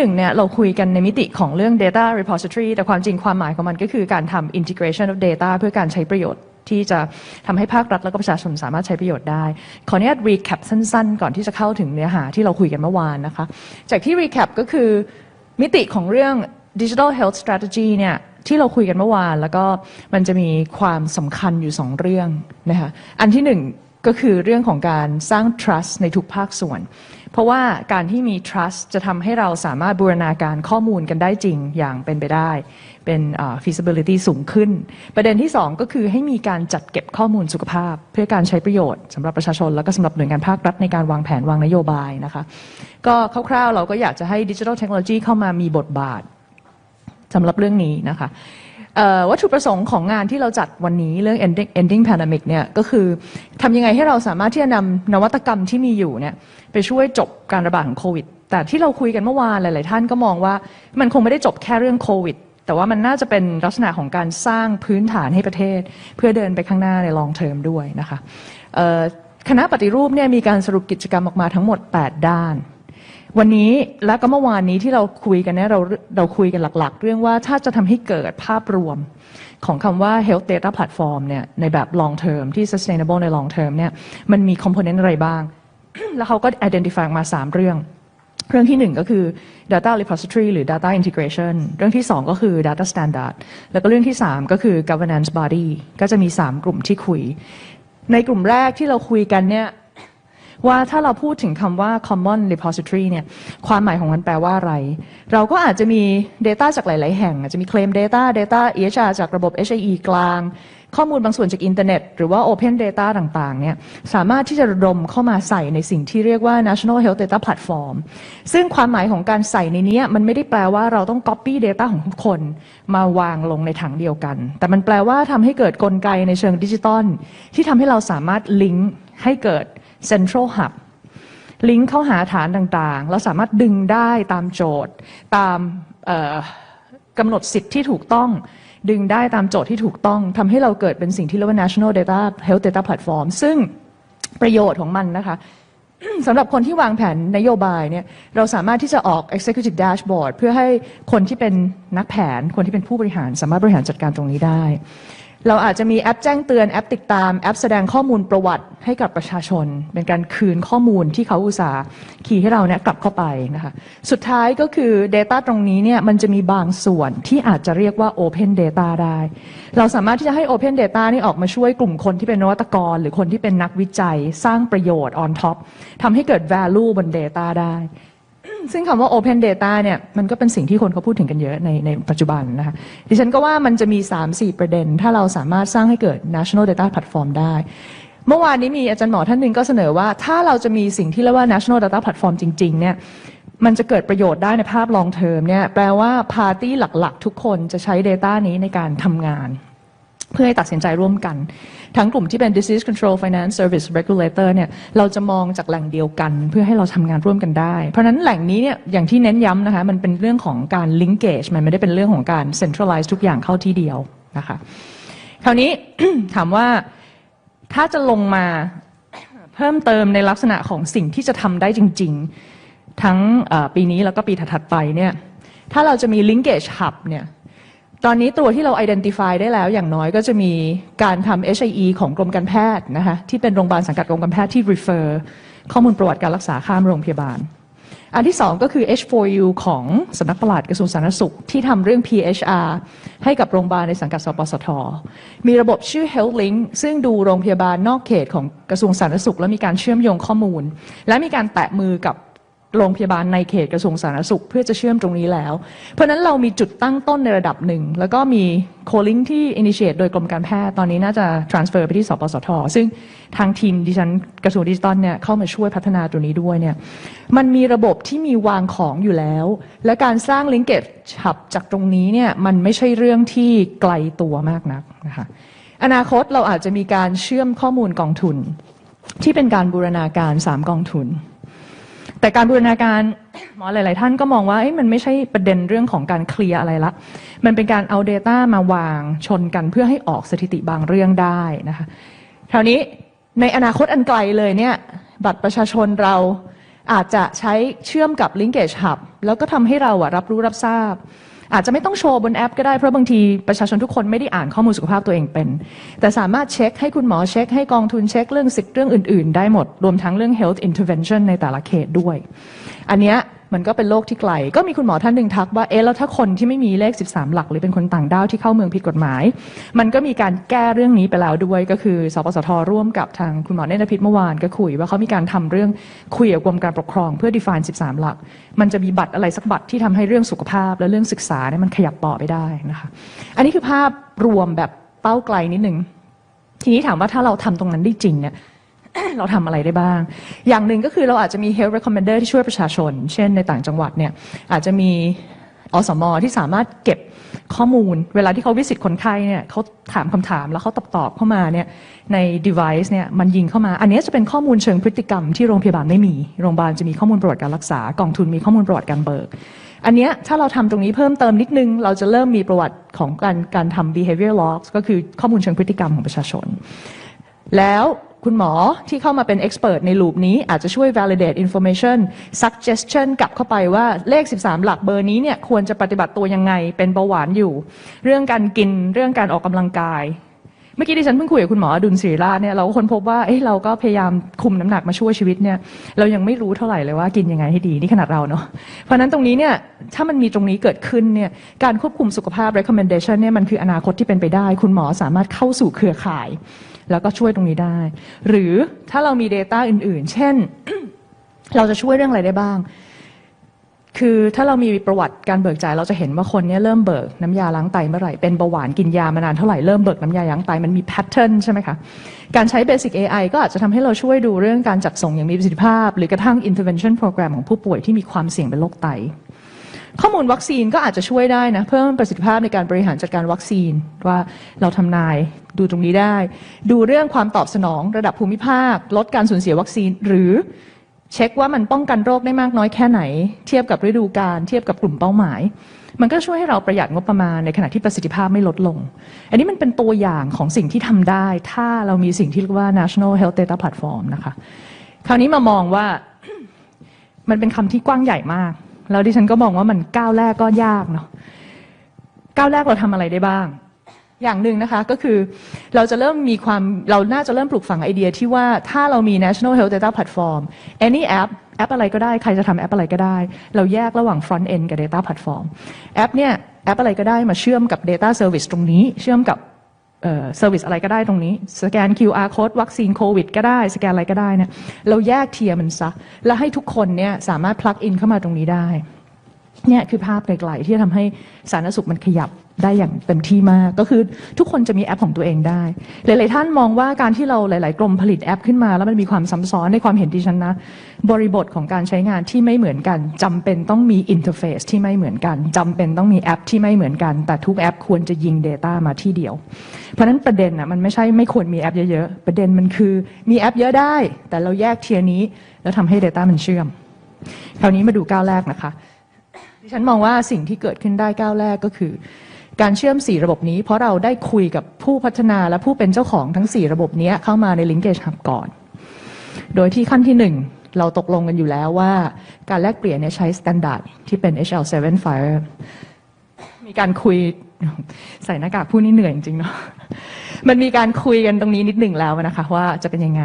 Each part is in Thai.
หนึ่งเนี่ยเราคุยกันในมิติของเรื่อง data repository แต่ความจริงความหมายของมันก็คือการทำ integration of data เพื่อการใช้ประโยชน์ที่จะทำให้ภาครัฐและก็ประชาชนสามารถใช้ประโยชน์ได้ ขออนุญาต recap สั้นๆ ก่อนที่จะเข้าถึงเนื้อหาที่เราคุยกันเมื่อวานนะคะ จากที่ recap ก็คือมิติของเรื่อง digital health strategy เนี่ยที่เราคุยกันเมื่อวาน แล้วก็มันจะมีความสำคัญอยู่สองเรื่องนะคะ อันที่หนึ่ง ก็คือเรื่องของการสร้าง trust ในทุกภาคส่วน เพราะว่าการที่มี trust จะทำให้เราสามารถบูรณาการข้อมูลกันได้จริงอย่างเป็นไปได้ เป็น feasibility สูงขึ้น ประเด็นที่สองก็คือให้มีการจัดเก็บข้อมูลสุขภาพ เพื่อการใช้ประโยชน์สำหรับประชาชน แล้วก็สำหรับหน่วยงานภาครัฐในการวางแผนวางนโยบายนะคะ ก็คร่าวๆ เราก็อยากจะให้ดิจิทัลเทคโนโลยีเข้ามามีบทบาทสำหรับเรื่องนี้นะคะ วัตถุประสงค์ของงานที่เราจัดวันนี้เรื่อง ending, ending pandemic เนี่ยก็คือทำยังไงให้เราสามารถที่จะนำนวัตกรรมที่มีอยู่เนี่ยไปช่วยจบการระบาดของโควิด แต่ที่เราคุยกันเมื่อวานหลาย ๆ ท่านก็มองว่ามันคงไม่ได้จบแค่เรื่องโควิด แต่ว่ามันน่าจะเป็นลักษณะของการสร้างพื้นฐานให้ประเทศ เพื่อเดินไปข้างหน้าใน long term ด้วยนะคะคณะปฏิรูปเนี่ยมีการสรุปกิจกรรมออกมาทั้งหมด 8 ด้าน วันนี้และก็เมื่อวานนี้ที่เราคุยกันเนี่ยเราเราคุยกันหลัก ๆ เรื่องว่าถ้าจะทำให้เกิดภาพรวมของคำว่า health data platform เนี่ยในแบบ long term ที่ sustainable ใน long term เนี่ยมันมี component อะไรบ้าง แล้วเขาก็ identify มา 3 เรื่อง เรื่องที่ 1 ก็คือ data repository หรือ data integration เรื่องที่ 2 ก็คือ data standard แล้วก็เรื่องที่ 3 ก็คือ governance body ก็จะมี 3 กลุ่มที่คุย ในกลุ่มแรกที่เราคุยกันเนี่ย ว่าถ้าเราพูดถึงคำว่า common repository เนี่ยความหมายของมันแปลว่าอะไร เราก็อาจจะมี Data จากหลาย ๆ แห่ง อาจจะมี claim data Data EHR จากระบบ HIE กลาง ข้อมูลบางส่วนจากอินเทอร์เน็ต หรือว่า Open Data ต่าง ๆ เนี่ยสามารถที่จะระดมเข้ามาใส่ในสิ่งที่เรียกว่า National Health Data Platform ซึ่งความหมายของการใส่ในนี้มันไม่ได้แปลว่าเราต้อง copy data ของทุกคนมาวางลงในถังเดียวกัน แต่มันแปลว่าทำให้เกิดกลไกในเชิงดิจิตอลที่ทำให้เราสามารถลิงก์ให้เกิด Central Hub ลิงก์เข้าหาฐานต่างๆ แล้วสามารถดึงได้ตามโจทย์ ตามกำหนดสิทธิ์ที่ถูกต้อง ดึงได้ตามโจทย์ที่ถูกต้องทำให้เราเกิดเป็นสิ่งที่เรียกว่า National Data Health Data Platform ซึ่งประโยชน์ของมันนะคะสำหรับคนที่วางแผนนโยบายเนี่ยเราสามารถที่จะออก executive dashboard เพื่อให้คนที่เป็นนักแผน คนที่เป็นผู้บริหารสามารถบริหารจัดการตรงนี้ได้ เราอาจจะมีแอปแจ้งเตือนแอปติดตามแอปแสดงข้อมูลประวัติให้กับประชาชน เป็นการคืนข้อมูลที่เขาอุตส่าห์ขี่ให้เราเนี่ยกลับเข้าไปนะคะสุดท้ายก็คือ Data ตรงนี้เนี่ยมันจะมีบางส่วนที่อาจจะเรียกว่า Open Data ได้ เราสามารถที่จะให้ Open Data นี่ออกมาช่วยกลุ่มคนที่เป็นนวัตกร หรือคนที่เป็นนักวิจัย สร้างประโยชน์ on top ทำให้เกิด value บน Data ได้ ซึ่งคำว่า Open Data เนี่ยมันก็เป็นสิ่งที่คนเขาพูดถึงกันเยอะในในปัจจุบันนะคะดิฉันก็ว่ามันจะมี 3-4 ประเด็น ถ้าเราสามารถสร้างให้เกิด National Data Platform ได้ เมื่อวานนี้มีอาจารย์หมอท่านหนึ่งก็เสนอว่า ถ้าเราจะมีสิ่งที่เรียกว่า National Data Platform จริง ๆ เนี่ยมันจะเกิดประโยชน์ได้ในภาพ long term เนี่ยแปลว่าพาร์ตี้หลัก ๆ ทุกคนจะใช้ Data นี้ในการทำงาน เพื่อให้ตัดสินใจร่วมกัน ทั้งกลุ่มที่เป็น disease control finance service regulator เนี่ยเราจะมองจากแหล่งเดียวกัน เพื่อให้เราทำงานร่วมกันได้ เพราะนั้นแหล่งนี้เนี่ยอย่างที่เน้นย้ำนะคะมันเป็นเรื่องของการ linkage มันไม่ได้เป็นเรื่องของการ centralize ทุกอย่างเข้าที่เดียวนะคะคราวนี้ถามว่าถ้าจะลงมาเพิ่มเติมในลักษณะของสิ่งที่จะทำได้จริง ๆ ทั้งปีนี้แล้วก็ปีถัดๆไปเนี่ยถ้าเราจะมี linkage hub เนี่ย ตอนนี้ตัวที่เรา identify ได้แล้วอย่างน้อยก็จะมีการทำ HIE ของกรมการแพทย์นะคะที่เป็นโรงพยาบาลสังกัดกรมการแพทย์ที่ refer ข้อมูลประวัติการรักษาข้ามโรงพยาบาล อันที่สองก็คือ H4U ของสำนักปลัดกระทรวงสาธารณสุข ที่ทำเรื่อง PHR ให้กับโรงพยาบาลในสังกัดสปสท มีระบบชื่อ Health Link ซึ่งดูโรงพยาบาลนอกเขตของกระทรวงสาธารณสุข และมีการเชื่อมโยงข้อมูล และมีการแตะมือกับ โรงพยาบาลในเขตกระทรวงสาธารณสุข เพื่อจะเชื่อมตรงนี้แล้ว เพราะนั้นเรามีจุดตั้งต้นในระดับหนึ่ง แล้วก็มีโคลิงที่ initiate โดยกรมการแพทย์ตอนนี้น่าจะ transfer ไปที่สปสท ซึ่งทางทีมดิฉันกระทรวงดิจิตอลเนี่ยเข้ามาช่วยพัฒนาตัวนี้ด้วยเนี่ยมันมีระบบที่มีวางของอยู่แล้ว และการสร้าง linkage ฉับจากตรงนี้เนี่ยมันไม่ใช่เรื่องที่ไกลตัวมากนักนะคะอนาคตเราอาจจะมีการเชื่อมข้อมูลกองทุน ที่เป็นการบูรณาการสามกองทุน แต่การบูรณาการหมอหลาย ๆ ท่านก็มองว่ามันไม่ใช่ประเด็นเรื่องของการเคลียร์อะไรละ มันเป็นการเอา Data มาวางชนกันเพื่อให้ออกสถิติบางเรื่องได้นะคะคราวนี้ในอนาคตอันไกลเลยเนี่ยบัตรประชาชนเราอาจจะใช้เชื่อมกับ Linkage Hub แล้วก็ทำให้เราอะรับรู้รับทราบ อาจจะไม่ต้องโชว์บนแอปก็ได้เพราะบางทีประชาชนทุกคนไม่ได้อ่านข้อมูลสุขภาพตัวเองเป็น แต่สามารถเช็คให้คุณหมอเช็คให้กองทุนเช็คเรื่องสิทธิ์เรื่องอื่น ๆ ได้หมด รวมทั้งเรื่อง health intervention ในแต่ละเขตด้วย อันเนี้ย มันก็เป็นโลกที่ไกล ก็มีคุณหมอท่านหนึ่งทักว่าเอ๊ะแล้วถ้าคนที่ไม่มีเลข 13 หลัก หรือเป็นคนต่างด้าวที่เข้าเมืองผิดกฎหมาย มันก็มีการแก้เรื่องนี้ไปแล้วด้วย ก็คือสปสทร่วมกับทางคุณหมอเนตรพิษเมื่อวานก็คุยว่าเขามีการทำเรื่องคุยกับกรมการปกครองเพื่อ define 13 หลัก มันจะมีบัตรอะไรสักบัตรที่ทำให้เรื่องสุขภาพและเรื่องศึกษาเนี่ยมันขยับต่อไปได้นะคะ อันนี้คือภาพรวมแบบเป้าไกลนิดนึงทีนี้ถามว่าถ้าเราทำตรงนั้นได้จริงเนี่ย เราทำอะไรได้บ้าง อย่างหนึ่งก็คือเราอาจจะมี health recommender ที่ช่วยประชาชน เช่นในต่างจังหวัดเนี่ยอาจจะมีอสมอที่สามารถเก็บข้อมูล เวลาที่เขาวิสิตคนไข้เนี่ยเขาถามคำถามแล้วเขาตอบตอบเข้ามาเนี่ยใน device เนี่ยมันยิงเข้ามา อันนี้จะเป็นข้อมูลเชิงพฤติกรรมที่โรงพยาบาลไม่มี โรงพยาบาลจะมีข้อมูลประวัติการรักษากองทุนมีข้อมูลประวัติการเบิก อันนี้ถ้าเราทำตรงนี้เพิ่มเติมนิดนึง เราจะเริ่มมีประวัติของการการทำ behavior logs ก็คือข้อมูลเชิงพฤติกรรมของประชาชน แล้ว คุณหมอที่เข้ามาเป็น expert ในลูปนี้อาจจะช่วย validate information suggestion กลับเข้าไปว่าเลข 13 หลักเบอร์นี้เนี่ยควรจะปฏิบัติตัวยังไงเป็นเบาหวานอยู่ เรื่องการกินเรื่องการออกกำลังกาย เมื่อกี้ที่ฉันเพิ่งคุยกับคุณหมออดุลศิริราชเนี่ยเราก็ค้นพบว่าเอ้เราก็พยายามคุมน้ำหนักมาช่วยชีวิตเนี่ยเรายังไม่รู้เท่าไหร่เลยว่ากินยังไงให้ดีนี่ขนาดเราเนาะเพราะฉะนั้นตรงนี้เนี่ยถ้ามันมีตรงนี้เกิดขึ้นเนี่ยการควบคุมสุขภาพ recommendation เนี่ยมันคืออนาคตที่เป็นไปได้ คุณหมอสามารถเข้าสู่เครือข่าย แล้วก็ช่วยตรงนี้ได้ หรือถ้าเรามี Data อื่นๆ เช่น เราจะช่วยเรื่องอะไรได้บ้าง คือถ้าเรามีประวัติการเบิกจ่ายเราจะเห็นว่าคนนี้เริ่มเบิกน้ำยาล้างไตเมื่อไหร่ เป็นเบาหวานกินยามานานเท่าไหร่ เริ่มเบิกน้ำยาล้างไตมันมีแพทเทิร์นใช่ไหมคะ การใช้ Basic AI ก็อาจจะทำให้เราช่วยดูเรื่องการจัดส่งอย่างมีประสิทธิภาพ หรือกระทั่ง intervention program ของผู้ป่วยที่มีความเสี่ยงเป็นโรคไตข้อมูลวัคซีนก็อาจจะช่วยได้นะ เพิ่มประสิทธิภาพในการบริหารจัดการวัคซีนว่าเราทำนาย ดูตรงนี้ได้ ดูเรื่องความตอบสนองระดับภูมิภาค ลดการสูญเสียวัคซีน หรือเช็คว่ามันป้องกันโรคได้มากน้อยแค่ไหน เทียบกับฤดูกาลเทียบกับกลุ่มเป้าหมาย มันก็ช่วยให้เราประหยัดงบประมาณในขณะที่ประสิทธิภาพไม่ลดลง อันนี้มันเป็นตัวอย่างของสิ่งที่ทำได้ ถ้าเรามีสิ่งที่เรียกว่า National Health Data Platform นะคะคราวนี้มามองว่ามันเป็นคำที่กว้างใหญ่มาก แล้วดิฉันก็มองว่ามันก้าวแรกก็ยากเนาะก้าวแรกเราทำอะไรได้บ้าง อย่างหนึ่งนะคะก็คือเราจะเริ่มมีความเราน่าจะเริ่มปลูกฝังไอเดียที่ว่าถ้าเรามี National Health Data Platform any app แอปอะไรก็ได้ใครจะทำแอปอะไรก็ได้ เราแยกระหว่าง front end กับ data platform แอปเนี่ยแอปอะไรก็ได้มาเชื่อมกับ data service ตรงนี้ เชื่อมกับเอ่อ service อะไรก็ได้ตรงนี้ สแกน QR code วัคซีนโควิดก็ได้ สแกนอะไรก็ได้เนี่ยเราแยกเทียมันซะ แล้วให้ทุกคนเนี่ยสามารถ plug in เข้ามาตรงนี้ได้เนี่ยคือภาพไกลๆที่ทำให้สาธารณสุขมันขยับ ได้อย่างเต็มที่มาก ก็คือทุกคนจะมีแอปของตัวเองได้ หลาย ๆ ท่านมองว่าการที่เราหลาย ๆ กรมผลิตแอปขึ้นมา แล้วมันมีความซับซ้อนในความเห็นดิฉันนะ บริบทของการใช้งานที่ไม่เหมือนกันจำเป็นต้องมีอินเทอร์เฟซที่ไม่เหมือนกันจำเป็นต้องมีแอปที่ไม่เหมือนกัน แต่ทุกแอปควรจะยิง Data มาที่เดียว เพราะฉะนั้นประเด็นอะมันไม่ใช่ไม่ควรมีแอปเยอะ ๆ ประเด็นมันคือมีแอปเยอะได้ แต่เราแยกเทียนี้ แล้วทำให้ Data มันเชื่อม คราวนี้มาดูก้าวแรกนะคะ ดิฉันมองว่าสิ่งที่เกิดขึ้นได้ก้าวแรกก็คือ การเชื่อม 4 ระบบนี้ เพราะเราได้คุยกับผู้พัฒนาและผู้เป็นเจ้าของทั้ง 4 ระบบนี้เข้ามาใน Linkage Hub ก่อน โดยที่ขั้นที่ 1 เราตกลงกันอยู่แล้วว่า การแลกเปลี่ยนเนี่ยใช้ Standard ที่เป็น HL7 Fire มีการคุยใส่หน้ากากผู้นี่เหนื่อยจริงเนาะมันมีการคุยกันตรงนี้นิดหนึ่งแล้วนะคะ ว่าจะเป็นยังไง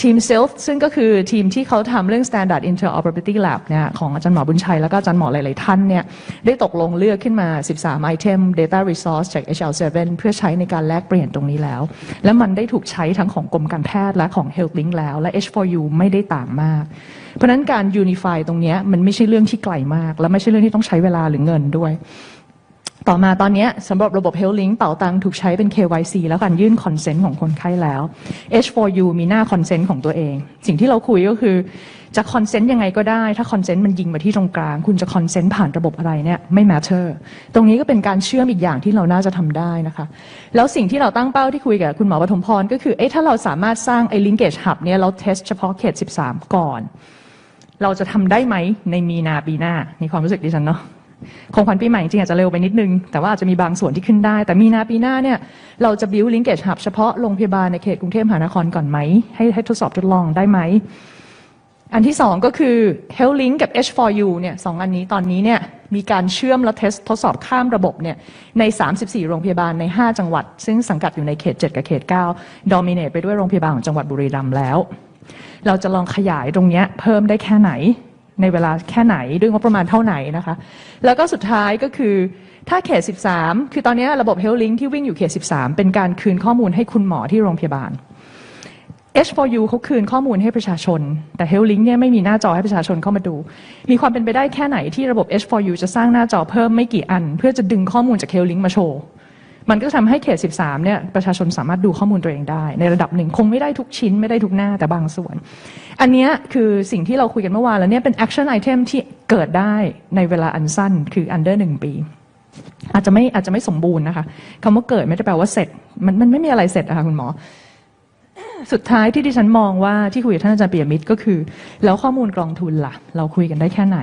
ทีม SILF ซึ่งก็คือทีมที่เขาทำเรื่อง Standard Interoperability Lab เนี่ยของอาจารย์หมอบุญชัย แล้วก็อาจารย์หมอหลาย ๆ ท่านเนี่ยได้ตกลงเลือกขึ้นมา 13ไอเทม Data Resource จาก HL7 เพื่อใช้ในการแลกเปลี่ยนตรงนี้แล้ว และมันได้ถูกใช้ทั้งของกรมการแพทย์และของ HealthLink แล้ว และ H4U ไม่ได้ต่างมาก เพราะนั้นการ Unify ตรงนี้มันไม่ใช่เรื่องที่ไกลมาก และไม่ใช่เรื่องที่ต้องใช้เวลาหรือเงินด้วย ต่อมาตอนนี้สำหรับระบบ Health Link เป่าตังถูกใช้เป็น KYC แล้วการยื่นคอนเซนต์ของคนไข้แล้ว H4U มีหน้าคอนเซนต์ของตัวเอง สิ่งที่เราคุยก็คือ จะคอนเซนต์ยังไงก็ได้ ถ้าคอนเซนต์มันยิงมาที่ตรงกลาง คุณจะคอนเซนต์ผ่านระบบอะไรเนี่ยไม่ matter ตรงนี้ก็เป็นการเชื่อมอีกอย่างที่เราน่าจะทำได้นะคะ แล้วสิ่งที่เราตั้งเป้าที่คุยกับคุณหมอปฐมพรก็คือเอ๊ะถ้าเราสามารถสร้างไอ้ linkage hub เนี่ยเราเทสเฉพาะเขต 13 ก่อน เราจะทำได้ไหมในมีนาปีหน้าในความรู้สึกดิฉันเนาะ ของขวัญปีใหม่จริงอาจจะเร็วไปนิดนึง แต่ว่าอาจจะมีบางส่วนที่ขึ้นได้ แต่มีนาปีหน้าเนี่ยเราจะ build linkage hub เฉพาะโรงพยาบาลในเขตกรุงเทพมหานครก่อนไหมให้ให้ทดสอบทดลองได้ไหมอันที่สองก็คือ Health Link กับ H4U เนี่ยสองอันนี้ตอนนี้เนี่ยมีการเชื่อมและเทสทดสอบข้ามระบบเนี่ยใน 34 โรงพยาบาลใน 5 จังหวัด ซึ่งสังกัดอยู่ในเขต 7 กับเขต 9 ดอมิเนตไปด้วยโรงพยาบาลของจังหวัดบุรีรัมย์แล้ว เราจะลองขยายตรงเนี้ยเพิ่มได้แค่ไหน ในเวลาแค่ไหนด้วยงบประมาณเท่าไหนนะคะ แล้วก็สุดท้ายก็คือถ้าเขต 13 คือตอนนี้ระบบ Health Link ที่วิ่งอยู่เขต 13 เป็นการคืนข้อมูลให้คุณหมอที่โรงพยาบาล H4U เขาคืนข้อมูลให้ประชาชน แต่ Health Link เนี่ยไม่มีหน้าจอให้ประชาชนเข้ามาดู มีความเป็นไปได้แค่ไหนที่ระบบ H4U จะสร้างหน้าจอเพิ่มไม่กี่อัน เพื่อจะดึงข้อมูลจาก Health Link มาโชว์ มันก็จะทำให้เขต 13 เนี่ยประชาชนสามารถดูข้อมูลตัวเองได้ ในระดับหนึ่งคงไม่ได้ทุกชิ้นไม่ได้ทุกหน้าแต่บางส่วน อันนี้คือสิ่งที่เราคุยกันเมื่อวานแล้วเนี่ยเป็น action item ที่เกิดได้ในเวลาอันสั้นคือ under หนึ่งปี อาจจะไม่อาจจะไม่สมบูรณ์นะคะคำว่าเกิดไม่ได้แปลว่าเสร็จ มันมันไม่มีอะไรเสร็จอะค่ะคุณหมอ สุดท้ายที่ดิฉันมองว่าที่คุยกับท่านอาจารย์ปิยมิตรก็คือ แล้วข้อมูลกองทุนล่ะ เราคุยกันได้แค่ไหน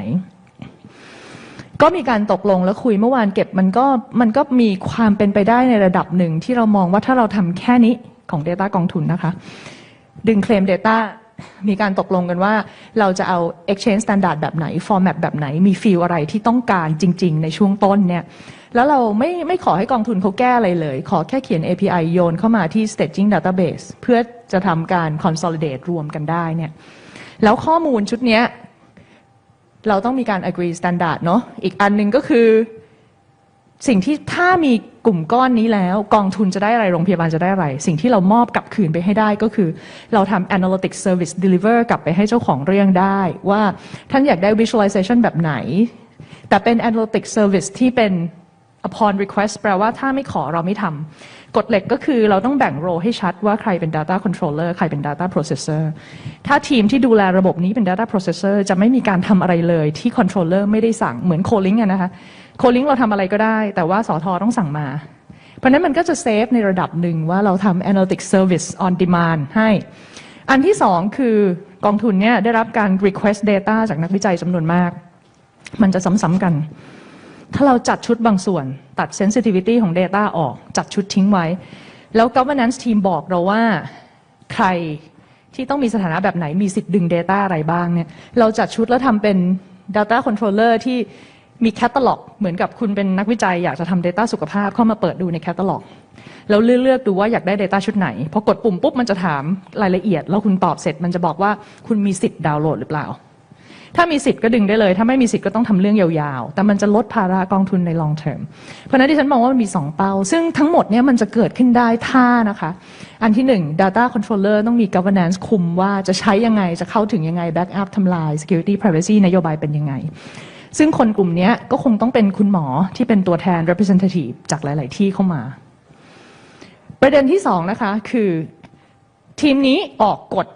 ก็มีการตกลงแล้วคุยเมื่อวานเก็บมันก็มันก็มีความเป็นไปได้ในระดับหนึ่งที่เรามองว่าถ้าเราทำแค่นี้ของ Data กองทุนนะคะ ดึงเคลม Data มีการตกลงกันว่าเราจะเอา Exchange Standard แบบไหน Format แบบไหน มีฟีลอะไรที่ต้องการจริง ๆ ในช่วงต้นเนี่ย แล้วเราไม่ไม่ขอให้กองทุนเขาแก้อะไรเลย ขอแค่เขียน API โยนเข้ามาที่ Staging Database เพื่อจะทำการ Consolidate รวมกันได้เนี่ย แล้วข้อมูลชุดเนี้ย เราต้องมีการ agree standard เนอะอีกอันหนึ่งก็คือ สิ่งที่ถ้ามีกลุ่มก้อนนี้แล้ว กองทุนจะได้อะไร โรงพยาบาลจะได้อะไร สิ่งที่เรามอบกลับคืนไปให้ได้ก็คือ เราทำ analytic service deliver กลับไปให้เจ้าของเรื่องได้ ว่าท่านอยากได้ visualization แบบไหน แต่เป็น analytic service ที่เป็น upon request แปลว่าถ้าไม่ขอเราไม่ทำ กฎเหล็กก็คือเราต้องแบ่งโรให้ชัดว่าใครเป็น data controller ใครเป็น data processor ถ้าทีมที่ดูแลระบบนี้เป็น data processor จะไม่มีการทำอะไรเลยที่ controller ไม่ได้สั่งเหมือน calling อะนะคะ calling เราทำอะไรก็ได้ แต่ว่าสอทอต้องสั่งมา เพราะนั้นมันก็จะเซฟในระดับหนึ่งว่าเราทำ analytic service on demand ให้ อันที่สองคือกองทุนเนี่ยได้รับการ request data จากนักวิจัยจำนวนมาก มันจะซ้ำๆกัน ถ้าเราจัดชุดบางส่วน ตัด sensitivity ของ Data ออก จัดชุดทิ้งไว้ แล้ว governance team บอกเราว่าใครที่ต้องมีสถานะแบบไหนมีสิทธิ์ดึง Data อะไรบ้างเนี่ยเราจัดชุดแล้วทำเป็น Data Controller ที่มีแคตตาล็อกเหมือนกับคุณเป็นนักวิจัยอยากจะทำ Data สุขภาพเข้ามาเปิดดูในแคตตาล็อกแล้วเลือกดูว่าอยากได้ Data ชุดไหนพอกดปุ่มปุ๊บมันจะถามรายละเอียด แล้วคุณตอบเสร็จมันจะบอกว่าคุณมีสิทธิ์ดาวน์โหลดหรือเปล่า ถ้ามีสิทธิ์ก็ดึงได้เลย ถ้าไม่มีสิทธิ์ก็ต้องทำเรื่องยาวๆ แต่มันจะลดภาระกองทุนใน long term เพราะนั้นที่ฉันมองว่ามันมี 2 เป้า ซึ่งทั้งหมดเนี่ยมันจะเกิดขึ้นได้ถ้านะคะ อันที่ 1 data controller ต้องมี governance คุมว่าจะใช้ยังไง จะเข้าถึงยังไง backup ทำลาย security privacy นโยบายเป็นยังไง ซึ่งคนกลุ่มนี้ก็คงต้องเป็นคุณหมอที่เป็นตัวแทน representative จากหลาย ๆ ที่เข้ามา ประเด็นที่สองนะคะคือทีมนี้ออกกฎ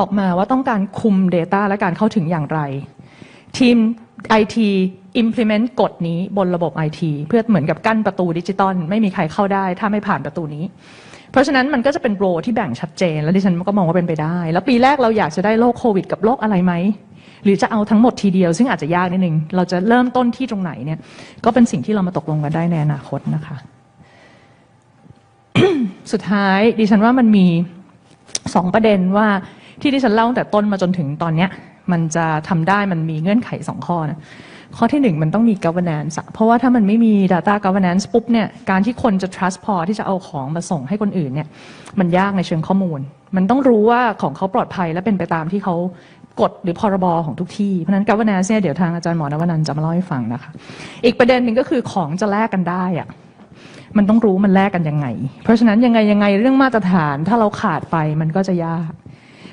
ออกมาว่าต้องการคุม Data และการเข้าถึงอย่างไร ทีม IT implement กฎนี้บนระบบ IT เพื่อเหมือนกับกั้นประตูดิจิตอลไม่มีใครเข้าได้ ถ้าไม่ผ่านประตูนี้ เพราะฉะนั้นมันก็จะเป็นโรที่แบ่งชัดเจน และดิฉันก็มองว่าเป็นไปได้ แล้วปีแรกเราอยากจะได้โรคโควิด กับโรคอะไรไหมหรือจะเอาทั้งหมดทีเดียว ซึ่งอาจจะยากนิดนึง เราจะเริ่มต้นที่ตรงไหนเนี่ย ก็เป็นสิ่งที่เรามาตกลงกันได้ในอนาคตนะคะ สุดท้ายดิฉันว่ามันมีสองประเด็นว่า ที่ดิฉันเล่าตั้งแต่ต้นมาจนถึงตอนเนี้ย มันจะทำได้มันมีเงื่อนไขสองข้อนะข้อที่หนึ่งมันต้องมี governance เพราะว่าถ้ามันไม่มี data governance ปุ๊บเนี่ยการที่คนจะ trust พอที่จะเอาของมาส่งให้คนอื่นเนี่ยมันยากในเชิงข้อมูล มันต้องรู้ว่าของเขาปลอดภัยและเป็นไปตามที่เขากฎหรือพรบของทุกที่ เพราะฉะนั้น governance เนี่ยเดี๋ยวทางอาจารย์หมอนวนันจะมาเล่าให้ฟังนะคะ อีกประเด็นหนึ่งก็คือของจะแลกกันได้อะมันต้องรู้มันแลกกันยังไง เพราะฉะนั้นยังไงยังไงเรื่องมาตรฐานถ้าเราขาดไปมันก็จะยาก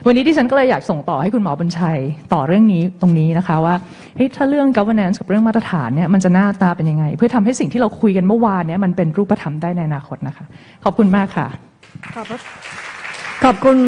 วันนี้ที่ฉันก็เลยอยากส่งต่อให้คุณหมอบุญชัยต่อเรื่องนี้ตรงนี้นะคะว่าเฮ้ยถ้าเรื่อง governance กับเรื่องมาตรฐานเนี่ยมันจะหน้าตาเป็นยังไง เพื่อทำให้สิ่งที่เราคุยกันเมื่อวานเนี่ยมันเป็นรูปธรรมได้ในอนาคตนะคะ ขอบคุณมากค่ะ ขอบคุณ